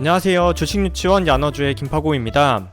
안녕하세요. 주식유치원 야너주의 김파고입니다.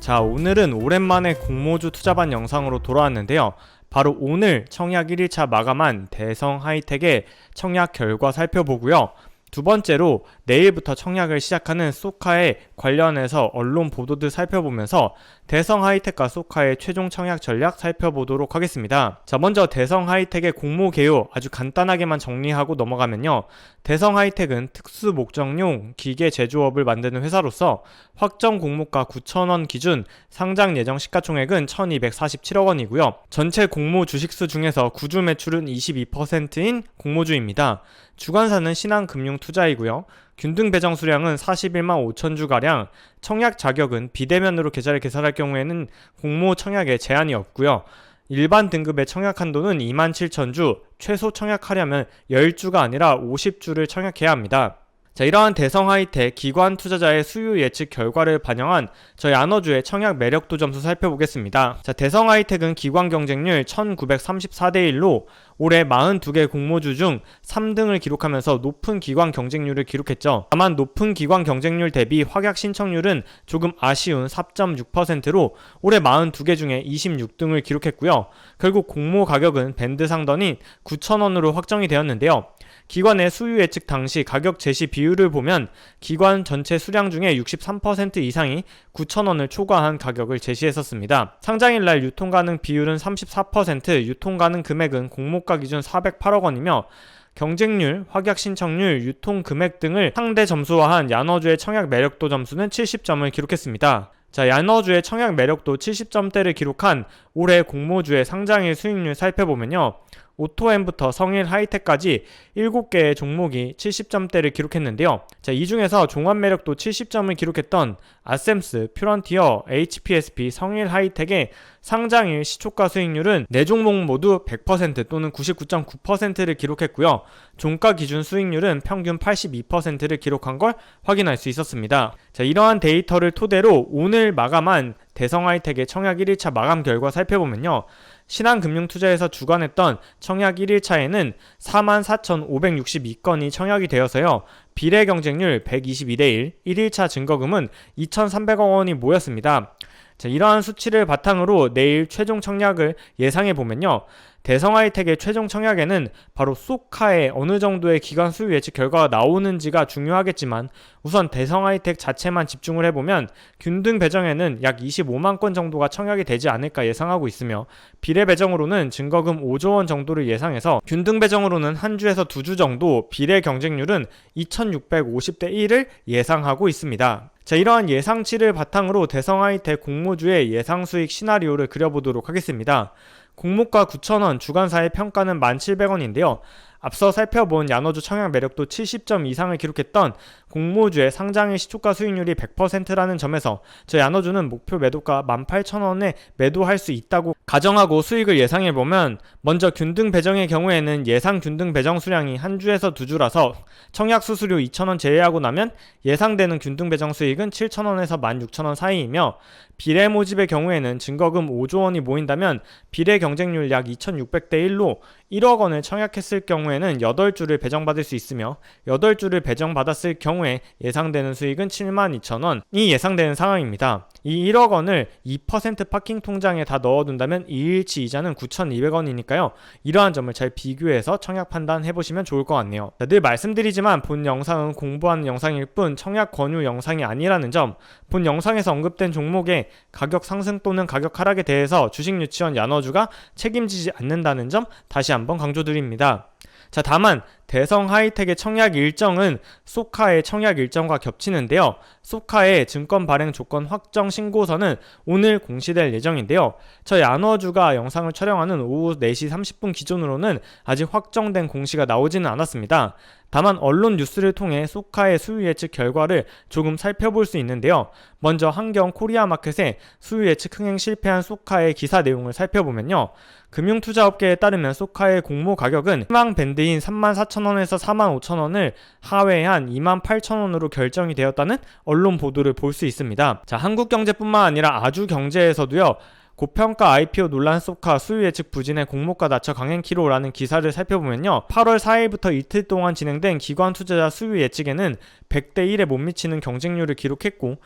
자, 오늘은 오랜만에 공모주 투자반 영상으로 돌아왔는데요. 바로 오늘 청약 1일차 마감한 대성 하이텍의 청약 결과 살펴보고요. 두 번째로 내일부터 청약을 시작하는 소카에 관련해서 언론 보도들 살펴보면서 대성 하이텍과 소카의 최종 청약 전략 살펴보도록 하겠습니다. 자, 먼저 대성 하이텍의 공모 개요 아주 간단하게만 정리하고 넘어가면요. 대성 하이텍은 특수 목적용 기계 제조업을 만드는 회사로서 확정 공모가 9,000원 기준 상장 예정 시가총액은 1,247억 원이고요. 전체 공모 주식수 중에서 구주 매출은 22%인 공모주입니다. 주관사는 신한금융투자이고요. 균등 배정 수량은 41만 5천 주가량, 청약 자격은 비대면으로 계좌를 개설할 경우에는 공모 청약에 제한이 없고요. 일반 등급의 청약 한도는 2만 7천 주, 최소 청약하려면 10주가 아니라 50주를 청약해야 합니다. 자, 이러한 대성 하이텍 기관 투자자의 수요 예측 결과를 반영한 저희 안어주의 청약 매력도 점수 살펴보겠습니다. 자, 대성 하이텍은 기관 경쟁률 1934대 1로 올해 42개 공모주 중 3등을 기록하면서 높은 기관 경쟁률을 기록했죠. 다만 높은 기관 경쟁률 대비 확약 신청률은 조금 아쉬운 4.6%로 올해 42개 중에 26등을 기록했고요. 결국 공모 가격은 밴드 상단인 9,000원으로 확정이 되었는데요. 기관의 수요 예측 당시 가격 제시 비율을 보면 기관 전체 수량 중에 63% 이상이 9,000원을 초과한 가격을 제시했었습니다. 상장일 날 유통 가능 비율은 34%, 유통 가능 금액은 공모가 기준 408억 원이며 경쟁률, 확약 신청률, 유통 금액 등을 상대 점수화한 야너주의 청약 매력도 점수는 70점을 기록했습니다. 자, 야너주의 청약 매력도 70점대를 기록한 올해 공모주의 상장일 수익률 살펴보면요. 오토엠부터 성일 하이텍까지 7개의 종목이 70점대를 기록했는데요. 자, 이 중에서 종합 매력도 70점을 기록했던 아셈스, 퓨런티어, HPSP, 성일 하이텍의 상장일 시초가 수익률은 4종목 모두 100% 또는 99.9%를 기록했고요. 종가 기준 수익률은 평균 82%를 기록한 걸 확인할 수 있었습니다. 자, 이러한 데이터를 토대로 오늘 마감한 대성 하이텍의 청약 1일차 마감 결과 살펴보면요. 신한금융투자에서 주관했던 청약 1일차에는 44,562건이 청약이 되어서요. 비례 경쟁률 122대 1, 1일차 증거금은 2,300억 원이 모였습니다. 자, 이러한 수치를 바탕으로 내일 최종 청약을 예상해 보면요. 대성하이텍의 최종 청약에는 바로 소카의 어느 정도의 기관 수요 예측 결과가 나오는지가 중요하겠지만 우선 대성하이텍 자체만 집중을 해보면 균등 배정에는 약 25만 건 정도가 청약이 되지 않을까 예상하고 있으며 비례 배정으로는 증거금 5조 원 정도를 예상해서 균등 배정으로는 한 주에서 두 주 정도 비례 경쟁률은 2650대 1을 예상하고 있습니다. 자, 이러한 예상치를 바탕으로 대성하이텍 공모주의 예상 수익 시나리오를 그려보도록 하겠습니다. 공모가 9,000원, 주간사의 평가는 1,700원인데요. 앞서 살펴본 야노주 청약 매력도 70점 이상을 기록했던 공모주의 상장의 시초가 수익률이 100%라는 점에서 저 야노주는 목표 매도가 18,000원에 매도할 수 있다고 가정하고 수익을 예상해 보면 먼저 균등 배정의 경우에는 예상 균등 배정 수량이 한 주에서 두 주라서 청약 수수료 2,000원 제외하고 나면 예상되는 균등 배정 수익은 7,000원에서 16,000원 사이이며 비례 모집의 경우에는 증거금 5조 원이 모인다면 비례 경쟁률 약 2,600대 1로 1억 원을 청약했을 경우 에는 8주를 배정받을 수 있으며 8주를 배정받았을 경우에 예상되는 수익은 7만 2천 원이 예상되는 상황입니다. 이 1억 원을 2% 파킹 통장에 다 넣어둔다면 2일치 이자는 9,200원이니까요. 이러한 점을 잘 비교해서 청약 판단해 보시면 좋을 것 같네요. 늘 말씀드리지만 본 영상은 공부하는 영상일 뿐 청약 권유 영상이 아니라는 점, 본 영상에서 언급된 종목의 가격 상승 또는 가격 하락에 대해서 주식 유치원 야너주가 책임지지 않는다는 점 다시 한번 강조드립니다. 자, 다만 대성 하이텍의 청약 일정은 소카의 청약 일정과 겹치는데요. 소카의 증권 발행 조건 확정 신고서는 오늘 공시될 예정인데요. 저희 안어주가 영상을 촬영하는 오후 4시 30분 기준으로는 아직 확정된 공시가 나오지는 않았습니다. 다만 언론 뉴스를 통해 소카의 수요 예측 결과를 조금 살펴볼 수 있는데요. 먼저 한경 코리아 마켓의 수요 예측 흥행 실패한 소카의 기사 내용을 살펴보면요. 금융투자업계에 따르면 소카의 공모 가격은 희망 밴드인 34,000원에서 45,000원을 하회한 28,000원으로 결정이 되었다는 언론 보도를 볼 수 있습니다. 자, 한국 경제뿐만 아니라 아주 경제에서도요. 고평가 IPO 논란 소카 수요 예측 부진에 공모가 낮춰 강행키로라는 기사를 살펴보면요. 8월 4일부터 이틀 동안 진행된 기관 투자자 수요 예측에는 100대 1에 못 미치는 경쟁률을 기록했고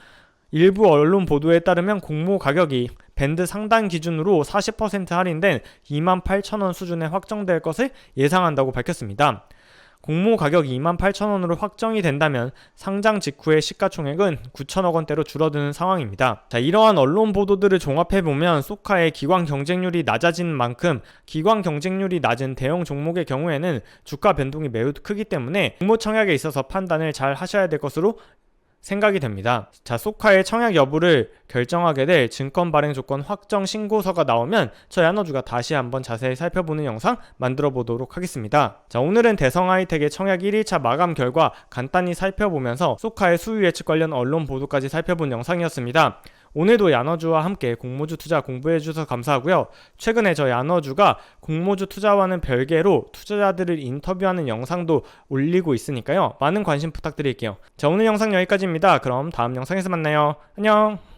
일부 언론 보도에 따르면 공모 가격이 밴드 상단 기준으로 40% 할인된 28,000원 수준에 확정될 것을 예상한다고 밝혔습니다. 공모 가격이 28,000원으로 확정이 된다면 상장 직후의 시가총액은 9천억 원대로 줄어드는 상황입니다. 자, 이러한 언론 보도들을 종합해 보면 소카의 기관 경쟁률이 낮아진 만큼 기관 경쟁률이 낮은 대형 종목의 경우에는 주가 변동이 매우 크기 때문에 공모 청약에 있어서 판단을 잘 하셔야 될 것으로 생각이 됩니다. 자, 소카의 청약 여부를 결정하게 될 증권 발행 조건 확정 신고서가 나오면 저희 한어주가 다시 한번 자세히 살펴보는 영상 만들어 보도록 하겠습니다. 자, 오늘은 대성 하이텍의 청약 1일차 마감 결과 간단히 살펴보면서 소카의 수요 예측 관련 언론 보도까지 살펴본 영상이었습니다. 오늘도 야너주와 함께 공모주 투자 공부해 주셔서 감사하고요. 최근에 저희 야너주가 공모주 투자와는 별개로 투자자들을 인터뷰하는 영상도 올리고 있으니까요. 많은 관심 부탁드릴게요. 자, 오늘 영상 여기까지입니다. 그럼 다음 영상에서 만나요. 안녕!